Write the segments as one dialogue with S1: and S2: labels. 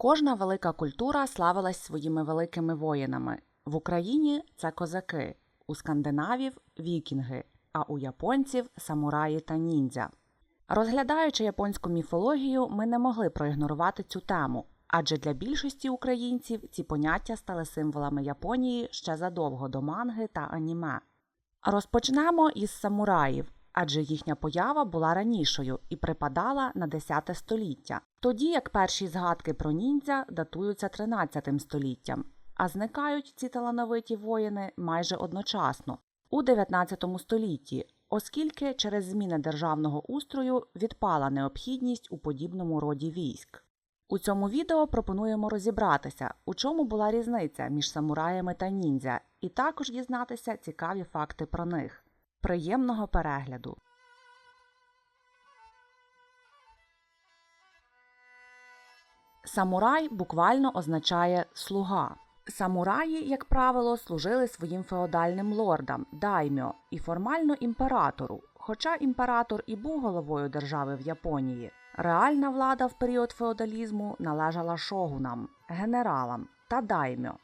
S1: Кожна велика культура славилась своїми великими воїнами. В Україні це козаки, у скандинавів вікінги, а у японців самураї та ніндзя. Розглядаючи японську міфологію, ми не могли проігнорувати цю тему, адже для більшості українців ці поняття стали символами Японії ще задовго до манги та аніме. Розпочнемо із самураїв, адже їхня поява була ранішою і припадала на 10 століття, тоді як перші згадки про ніндзя датуються 13 століттям, а зникають ці талановиті воїни майже одночасно у 19 столітті, оскільки через зміни державного устрою відпала необхідність у подібному роді військ. У цьому відео пропонуємо розібратися, у чому була різниця між самураями та ніндзя, і також дізнатися цікаві факти про них. Приємного перегляду! Самурай буквально означає слуга. Самураї, як правило, служили своїм феодальним лордам, даймьо і формально імператору. Хоча імператор і був головою держави в Японії, реальна влада в період феодалізму належала шогунам, генералам та даймьо.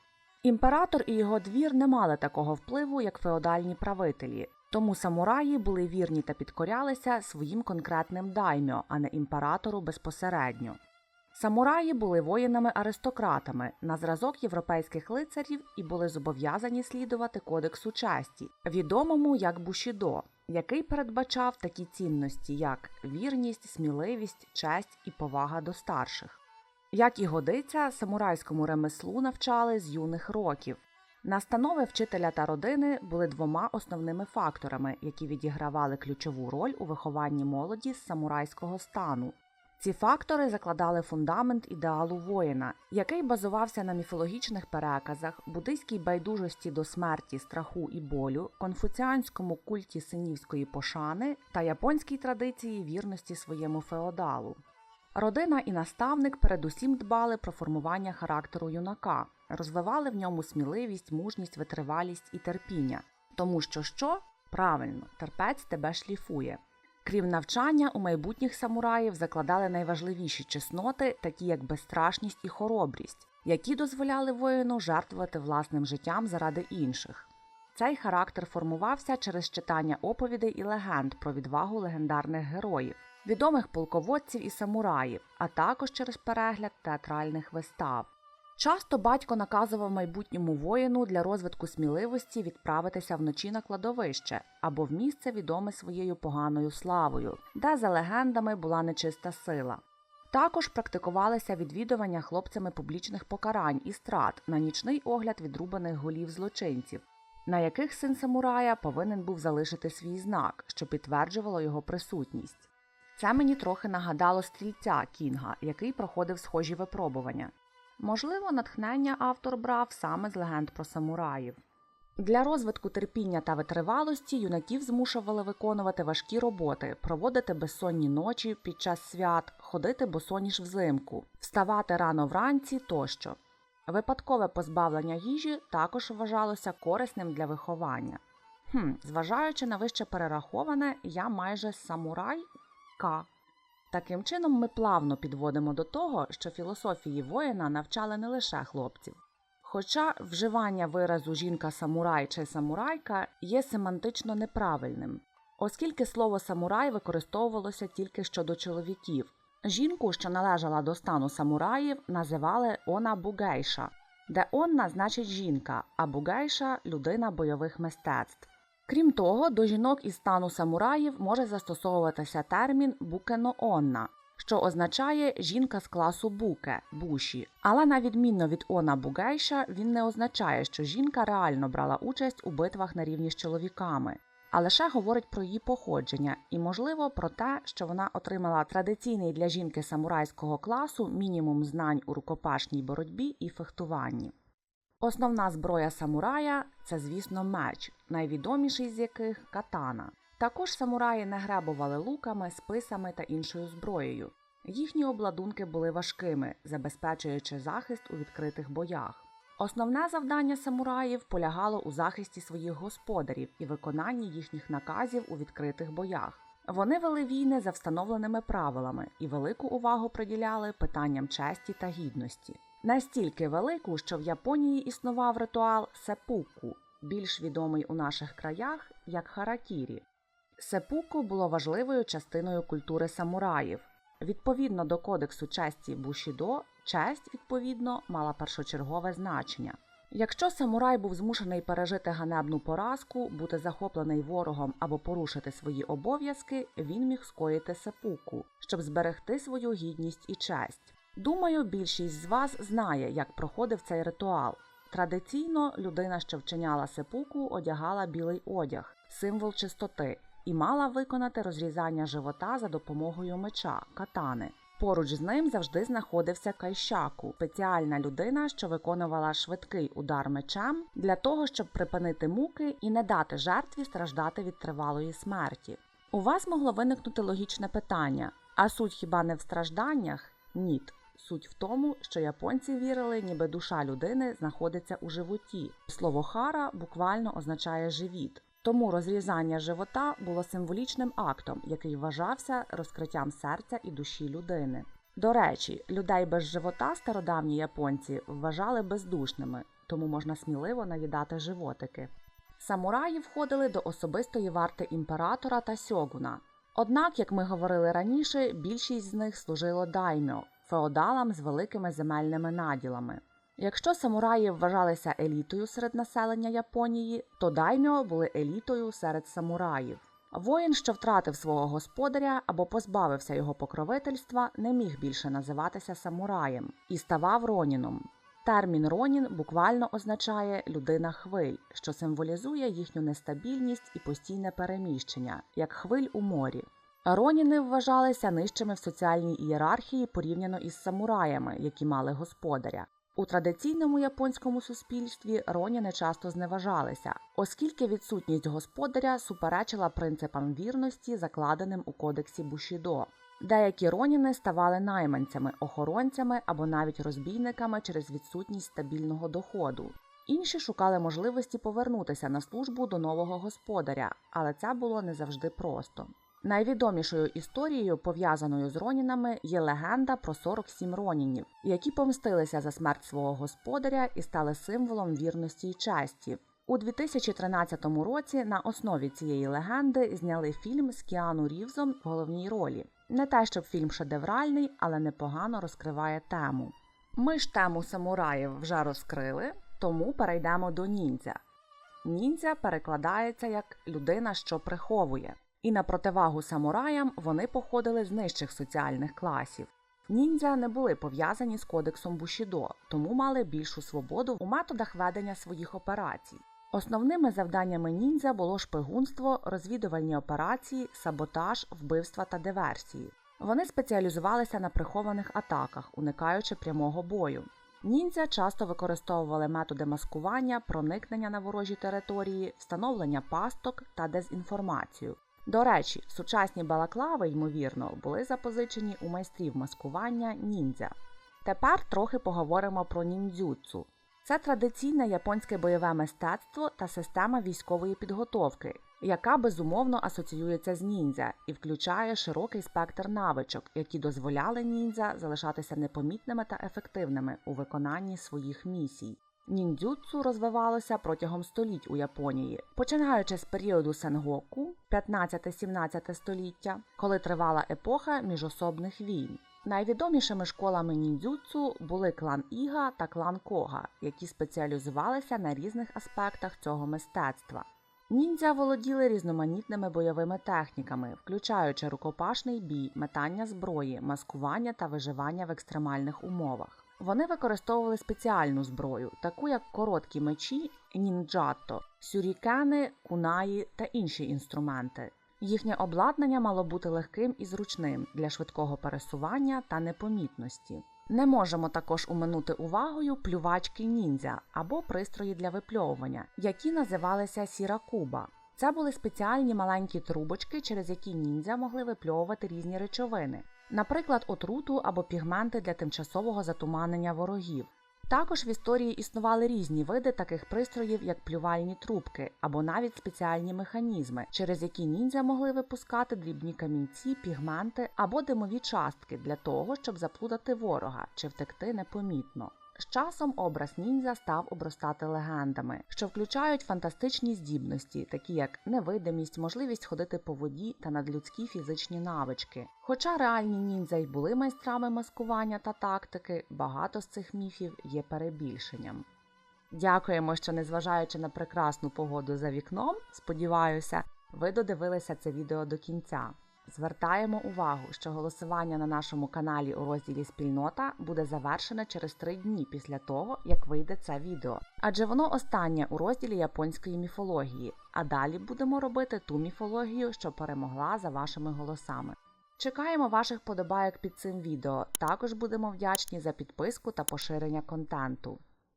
S1: Імператор і його двір не мали такого впливу, як феодальні правителі, тому самураї були вірні та підкорялися своїм конкретним даймьо, а не імператору безпосередньо. Самураї були воїнами-аристократами на зразок європейських лицарів і були зобов'язані слідувати кодексу честі, відомому як Бушідо, який передбачав такі цінності, як вірність, сміливість, честь і повага до старших. Як і годиться, самурайському ремеслу навчали з юних років. Настанови вчителя та родини були двома основними факторами, які відігравали ключову роль у вихованні молоді з самурайського стану. Ці фактори закладали фундамент ідеалу воїна, який базувався на міфологічних переказах, буддийській байдужості до смерті, страху і болю, конфуціанському культі синівської пошани та японській традиції вірності своєму феодалу. Родина і наставник передусім дбали про формування характеру юнака, розвивали в ньому сміливість, мужність, витривалість і терпіння, тому що що правильно, терпець тебе шліфує. Крім навчання, у майбутніх самураїв закладали найважливіші чесноти, такі як безстрашність і хоробрість, які дозволяли воїну жертвувати власним життям заради інших. Цей характер формувався через читання оповідей і легенд про відвагу легендарних героїв, відомих полководців і самураїв, а також через перегляд театральних вистав. Часто батько наказував майбутньому воїну для розвитку сміливості відправитися вночі на кладовище або в місце відоме своєю поганою славою, де за легендами була нечиста сила. Також практикувалися відвідування хлопцями публічних покарань і страт на нічний огляд відрубаних голів злочинців, на яких син самурая повинен був залишити свій знак, що підтверджувало його присутність. Це мені трохи нагадало стрільця Кінга, який проходив схожі випробування. Можливо, натхнення автор брав саме з легенд про самураїв. Для розвитку терпіння та витривалості юнаків змушували виконувати важкі роботи, проводити безсонні ночі під час свят, ходити босоніж взимку, вставати рано вранці тощо. Випадкове позбавлення їжі також вважалося корисним для виховання. Хм, Зважаючи на вище перераховане, я майже самурай К. Таким чином, ми плавно підводимо до того, що філософії воїна навчали не лише хлопців. Хоча вживання виразу жінка-самурай чи самурайка є семантично неправильним, оскільки слово самурай використовувалося тільки щодо чоловіків. Жінку, що належала до стану самураїв, називали она бугейша, де онна значить жінка, а бугейша людина бойових мистецтв. Крім того, до жінок із стану самураїв може застосовуватися термін букено-онна, що означає жінка з класу буке буші. Але на відмінно від она бугейша, він не означає, що жінка реально брала участь у битвах на рівні з чоловіками, а лише говорить про її походження і, можливо, про те, що вона отримала традиційний для жінки самурайського класу мінімум знань у рукопашній боротьбі і фехтуванні. Основна зброя самурая це, звісно, меч, найвідоміший з яких катана. Також самураї не гребували луками, списами та іншою зброєю. Їхні обладунки були важкими, забезпечуючи захист у відкритих боях. Основне завдання самураїв полягало у захисті своїх господарів і виконанні їхніх наказів у відкритих боях. Вони вели війни за встановленими правилами і велику увагу приділяли питанням честі та гідності. Настільки велику, що в Японії існував ритуал сепуку, більш відомий у наших краях як харакірі. Сепуку було важливою частиною культури самураїв. Відповідно до кодексу честі Бушідо, честь, відповідно, мала першочергове значення. Якщо самурай був змушений пережити ганебну поразку, бути захоплений ворогом або порушити свої обов'язки, він міг скоїти сепуку, щоб зберегти свою гідність і честь. Думаю, більшість з вас знає, як проходив цей ритуал. Традиційно людина, що вчиняла сепуку, одягала білий одяг, символ чистоти, і мала виконати розрізання живота за допомогою меча катани. Поруч з ним завжди знаходився кайшаку, спеціальна людина, що виконувала швидкий удар мечем для того, щоб припинити муки і не дати жертві страждати від тривалої смерті. У вас могло виникнути логічне питання: а суть хіба не в стражданнях? Ні. Суть в тому, що японці вірили, ніби душа людини знаходиться у животі. Слово хара буквально означає живіт. Тому розрізання живота було символічним актом, який вважався розкриттям серця і душі людини. До речі, людей без живота стародавні японці вважали бездушними, тому можна сміливо наїдати животики. Самураї входили до особистої варти імператора та сьогуна. Однак, як ми говорили раніше, більшість з них служило даймьо, феодалам з великими земельними наділами. Якщо самураї вважалися елітою серед населення Японії, то даймьо були елітою серед самураїв. Воїн, що втратив свого господаря або позбавився його покровительства, не міг більше називатися самураєм і ставав роніном. Термін ронін буквально означає людина хвиль, що символізує їхню нестабільність і постійне переміщення, як хвиль у морі. Роніни вважалися нижчими в соціальній ієрархії порівняно із самураями, які мали господаря. У традиційному японському суспільстві роніни часто зневажалися, оскільки відсутність господаря суперечила принципам вірності, закладеним у кодексі Бушідо. Деякі роніни ставали найманцями, охоронцями або навіть розбійниками через відсутність стабільного доходу. Інші шукали можливості повернутися на службу до нового господаря, але це було не завжди просто. Найвідомішою історією, пов'язаною з ронінами, є легенда про 47 ронінів, які помстилися за смерть свого господаря і стали символом вірності й честі. У 2013 році на основі цієї легенди зняли фільм з Кіану Рівзом в головній ролі. Не те, щоб фільм шедевральний, але непогано розкриває тему. Ми ж тему самураїв вже розкрили, тому перейдемо до ніндзя. Ніндзя перекладається як людина, що приховує. І на противагу самураям вони походили з нижчих соціальних класів. Ніндзя не були пов'язані з кодексом Бушідо, тому мали більшу свободу у методах ведення своїх операцій. Основними завданнями ніндзя було шпигунство, розвідувальні операції, саботаж, вбивства та диверсії. Вони спеціалізувалися на прихованих атаках, уникаючи прямого бою. Ніндзя часто використовували методи маскування, проникнення на ворожі території, встановлення пасток та дезінформацію. До речі, сучасні балаклави, ймовірно, були запозичені у майстрів маскування ніндзя. Тепер трохи поговоримо про ніндзюцу. Це традиційне японське бойове мистецтво та система військової підготовки, яка безумовно асоціюється з ніндзя і включає широкий спектр навичок, які дозволяли ніндзя залишатися непомітними та ефективними у виконанні своїх місій. Ніндзюцу розвивалося протягом століть у Японії, починаючи з періоду Сенгоку 15-17 століття, коли тривала епоха міжособних війн. Найвідомішими школами ніндзюцу були клан Іга та клан Кога, які спеціалізувалися на різних аспектах цього мистецтва. Ніндзя володіли різноманітними бойовими техніками, включаючи рукопашний бій, метання зброї, маскування та виживання в екстремальних умовах. Вони використовували спеціальну зброю, таку як короткі мечі, нінджато, сюрікени, кунаї та інші інструменти. Їхнє обладнання мало бути легким і зручним для швидкого пересування та непомітності. Не можемо також уминути увагою плювачки ніндзя або пристрої для випльовування, які називалися сіракуба. Це були спеціальні маленькі трубочки, через які ніндзя могли випльовувати різні речовини, наприклад, отруту або пігменти для тимчасового затуманення ворогів. Також в історії існували різні види таких пристроїв, як плювальні трубки або навіть спеціальні механізми, через які ніндзя могли випускати дрібні камінці, пігменти або димові частки для того, щоб заплутати ворога чи втекти непомітно. З часом образ ніндзя став обростати легендами, що включають фантастичні здібності, такі як невидимість, можливість ходити по воді та надлюдські фізичні навички. Хоча реальні ніндзя й були майстрами маскування та тактики, багато з цих міфів є перебільшенням. Дякуємо, що незважаючи на прекрасну погоду за вікном, сподіваюся, ви додивилися це відео до кінця. Звертаємо увагу, що голосування на нашому каналі у розділі Спільнота буде завершене через три дні після того, як вийде це відео, адже воно останнє у розділі японської міфології. А далі будемо робити ту міфологію, що перемогла за вашими голосами. Чекаємо ваших подобайок під цим відео. Також будемо вдячні за підписку та поширення контенту.